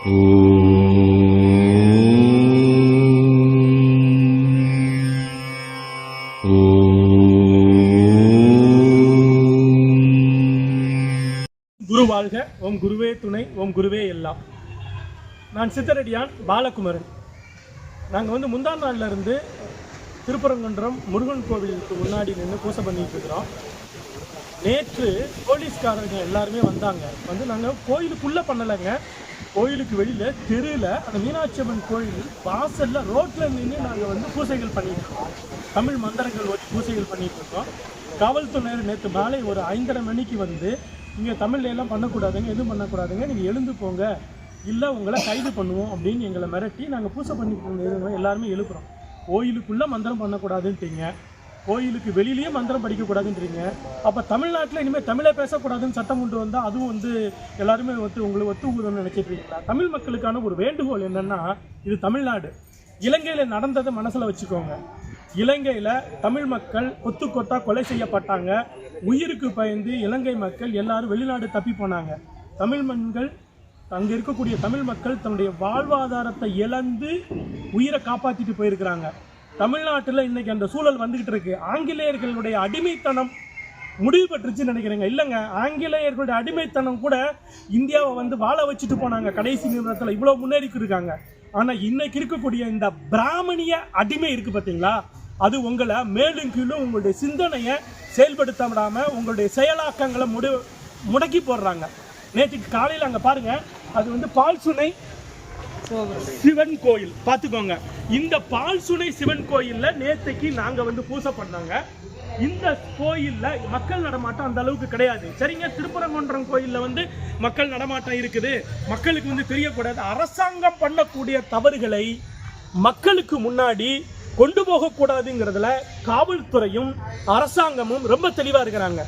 குரு வாழ்க ஓம் குருவே துணை ஓம் குருவே எல்லாம். நான் சித்தரடியான் பாலகுமரன். நாங்கள் வந்து முந்தா நாள்லேருந்து திருப்பரங்குன்றம் முருகன் கோவிலுக்கு முன்னாடி நின்று பூசை பண்ணிட்டு இருக்கிறோம். நேற்று போலீஸ்காரங்க எல்லாருமே வந்தாங்க. வந்து நாங்கள் கோயிலுக்குள்ளே பண்ணலைங்க. கோயிலுக்கு வெளியில் தெருவில் அந்த மீனாட்சி அம்மன் கோயில் வாசலில் ரோட்டில் நின்று நாங்கள் வந்து பூசைகள் பண்ணிட்டு இருக்கோம். தமிழ் மந்திரங்கள் வச்சு பூசைகள் பண்ணிட்டு இருக்கோம். காவல்துறையினர் நேற்று மாலை ஒரு ஐந்தரை மணிக்கு வந்து இங்கே தமிழ்ல எல்லாம் பண்ணக்கூடாதுங்க எதுவும் பண்ணக்கூடாதுங்க நீங்கள் எழுந்து போங்க. இல்லை உங்களை கைது பண்ணுவோம் அப்படின்னு எங்களை மிரட்டி நாங்கள் பூசை பண்ணி போங்க எல்லாருமே எழுப்புறோம். கோயிலுக்குள்ளே மந்திரம் பண்ணக்கூடாதுன்ட்டீங்க. கோயிலுக்கு வெளியிலயே மந்திரம் படிக்கக்கூடாதுன்றீங்க. அப்போ தமிழ்நாட்டில் இனிமேல் தமிழை பேசக்கூடாதுன்னு சட்டம் கொண்டு வந்தால் அதுவும் வந்து எல்லாருமே ஒத்து உங்களுக்கு ஒத்து ஊதுன்னு தமிழ் மக்களுக்கான ஒரு வேண்டுகோள் என்னென்னா இது தமிழ்நாடு. இலங்கையில் நடந்ததை மனசில் வச்சுக்கோங்க. இலங்கையில் தமிழ் மக்கள் கொத்து கொத்தா கொலை செய்யப்பட்டாங்க. உயிருக்கு பயந்து இலங்கை மக்கள் எல்லாரும் வெளிநாடு தப்பி போனாங்க. தமிழ் மண்கள் அங்கே இருக்கக்கூடிய தமிழ் மக்கள் தன்னுடைய வாழ்வாதாரத்தை இழந்து உயிரை காப்பாற்றிட்டு போயிருக்கிறாங்க. தமிழ்நாட்டில் இன்றைக்கி அந்த சூழல் வந்துக்கிட்டு இருக்குது ஆங்கிலேயர்களுடைய அடிமைத்தனம் முடிவு பெற்றுச்சுன்னு நினைக்கிறேங்க. இல்லைங்க ஆங்கிலேயர்களுடைய அடிமைத்தனம் கூட இந்தியாவை வந்து வாழ வச்சுட்டு போனாங்க. கடைசி நிமிடத்தில் இவ்வளோ முன்னேறிக்கு இருக்காங்க. ஆனால் இன்னைக்கு இருக்கக்கூடிய இந்த பிராமணிய அடிமை இருக்குது பார்த்தீங்களா அது உங்களை மேலும் கீழும் உங்களுடைய சிந்தனையை செயல்படுத்த விடாமல் உங்களுடைய செயலாக்கங்களை முடு முடக்கி போடுறாங்க. நேற்றுக்கு காலையில் அங்கே பாருங்க அது வந்து பால் சுனை சிவன் கோயில். பார்த்துக்கோங்க. இந்த பால் சுனை சிவன் கோயில்ல நேத்தைக்கு நாங்க வந்து பூசை பண்ணாங்க. இந்த கோயில்ல மக்கள் நடமாட்டம் அந்த அளவுக்கு கிடையாது. சரிங்க? திருப்பரங்குன்றம் கோயில்ல வந்து மக்கள் நடமாட்டம் இருக்குது. மக்களுக்கு வந்து தெரியக்கூடாது. அரசாங்கம் பண்ணக்கூடிய தவறுகளை மக்களுக்கு முன்னாடி கொண்டு போகக்கூடாதுங்கிறதுல காவல்துறையும் அரசாங்கமும் ரொம்ப தெளிவா இருக்கிறாங்க.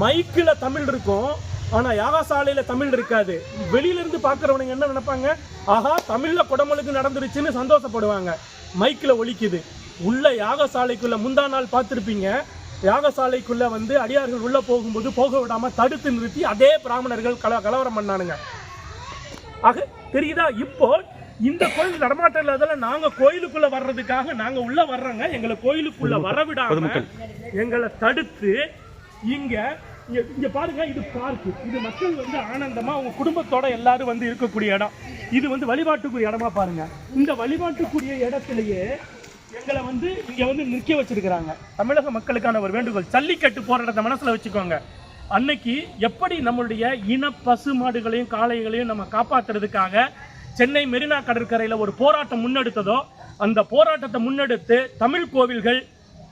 மைக்கில் தமிழ் இருக்கும். ஆனா யாகசாலையில தமிழ் இருக்காது. வெளியில இருந்து பாக்குறவனுங்க என்ன நினைப்பாங்க? ஆஹா தமிழ்ல குடமுழுக்கு நடந்துருச்சுன்னு சந்தோஷப்படுவாங்க. மைக்கில் ஒலிக்குது. உள்ள யாகசாலைக்குள்ள முந்தா நாள் பார்த்துருப்பீங்க. யாகசாலைக்குள்ள வந்து அடியார்கள் உள்ள போகும்போது போக விடாம தடுத்து நிறுத்தி அதே பிராமணர்கள் கல கலவரம் பண்ணானுங்க. ஆக தெரியுதா? இப்போ இந்த கோயில் நடமாட்டம் இல்லாதல நாங்க கோயிலுக்குள்ள வர்றதுக்காக நாங்க உள்ள வர்றோங்க. எங்களை கோயிலுக்குள்ள வரவிடாம எங்களை தடுத்து இங்க இங்க இங்கே பாருங்க இது பார்க் இது மக்கள் வந்து ஆனந்தமா அவங்க குடும்பத்தோட எல்லாரும் வந்து இருக்கக்கூடிய இடம். இது வந்து வழிபாட்டுக்குரிய இடமா பாருங்க. இந்த வழிபாட்டுக்குரிய இடத்துலயே எங்களை வந்து இங்க வந்து நிற்க வச்சிருக்கிறாங்க. தமிழக மக்களுக்கான ஒரு வேண்டுகோள். ஜல்லிக்கட்டு போராட்டத்தை மனசுல வச்சுக்கோங்க. அன்னைக்கு எப்படி நம்மளுடைய இன பசு மாடுகளையும் காளைகளையும் நம்ம காப்பாத்துறதுக்காக சென்னை மெரினா கடற்கரையில் ஒரு போராட்டம் முன்னெடுத்ததோ அந்த போராட்டத்தை முன்னெடுத்து தமிழ் கோவில்கள்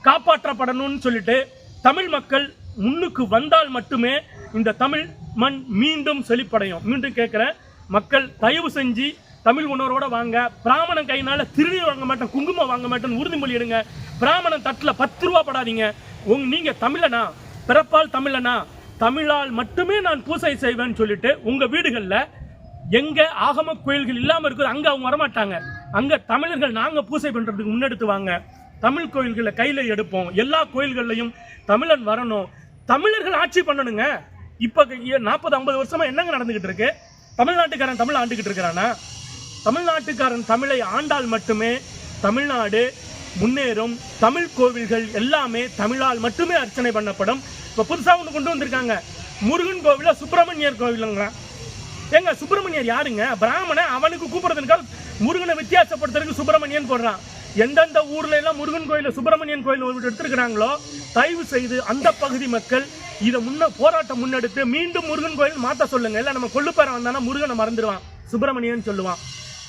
காப்பாற்றப்படணும்னு சொல்லிட்டு தமிழ் மக்கள் முன்னுக்கு வந்தால் மட்டுமே இந்த தமிழ் மண் மீண்டும் செழிப்படையும். மீண்டும் கேட்குறேன் மக்கள் தயவு செஞ்சு தமிழ் உணர்வோட வாங்க. பிராமணன் கையினால திருடி வாங்க மாட்டேன் குங்குமம் வாங்க மாட்டேன்னு உறுதிமொழி எடுங்க பிராமணன் தட்டில் பத்து ரூபா படாதீங்க. உங்க நீங்க தமிழனா? பிறப்பால் தமிழனா? தமிழால் மட்டுமே நான் பூசை செய்வேன்னு சொல்லிட்டு உங்க வீடுகளில் எங்க ஆகம கோயில்கள் இல்லாமல் இருக்குது அங்க அவங்க வரமாட்டாங்க. அங்க தமிழர்கள் நாங்க பூசை பண்றதுக்கு முன்னெடுத்து வாங்க. தமிழ் கோயில்களை கையில எடுப்போம். எல்லா கோயில்கள்லையும் தமிழன் வரணும். தமிழர்கள் ஆட்சி பண்ணணுங்க. இப்போ நாற்பது ஐம்பது வருஷமா என்னங்க நடந்துகிட்டு இருக்கு? தமிழ்நாட்டுக்காரன் தமிழ் ஆண்டுகிட்டு இருக்கிறானா? தமிழ்நாட்டுக்காரன் தமிழை ஆண்டால் மட்டுமே தமிழ்நாடு முன்னேறும். தமிழ் கோவில்கள் எல்லாமே தமிழால் மட்டுமே அர்ச்சனை பண்ணப்படும். இப்போ புதுசாக ஒன்று கொண்டு வந்திருக்காங்க. முருகன் கோவில சுப்பிரமணியர் கோவிலுங்கிறான். ஏங்க சுப்பிரமணியர் யாருங்க? பிராமணன் அவனுக்கு கூப்பிடுறதுக்காக முருகனை வித்தியாசப்படுத்துறதுக்கு சுப்பிரமணியன் போடுறான். எந்தெந்த ஊர்ல எல்லாம் முருகன் கோயில் சுப்பிரமணியன் கோயில் எடுத்திருக்கிறாங்களோ தயவு செய்து அந்த பகுதி மக்கள் இதை முன்ன போராட்டம் முன்னெடுத்து மீண்டும் முருகன் கோயில் மாத்த சொல்லுங்க. இல்லை நம்ம கொள்ளுப்பேர வந்தானா முருகனை மறந்துடுவான். சுப்பிரமணியன் சொல்லுவான்.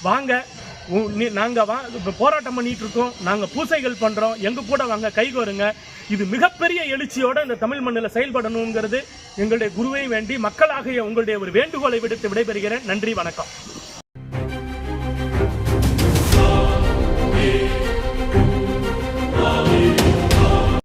வாங்க உ- நீ- நாங்க வா இப்போ போராட்டம் பண்ணிட்டு இருக்கோம். நாங்க பூசைகள் பண்றோம். எங்க கூட வாங்க கைகோருங்க இது மிகப்பெரிய எழுச்சியோட இந்த தமிழ் மண்ணில் செயல்படணுங்கிறது எங்களுடைய குருவை வேண்டி மக்களாகிய உங்களுடைய ஒரு வேண்டுகோளை விடுத்து விடைபெறுகிறேன். நன்றி வணக்கம்.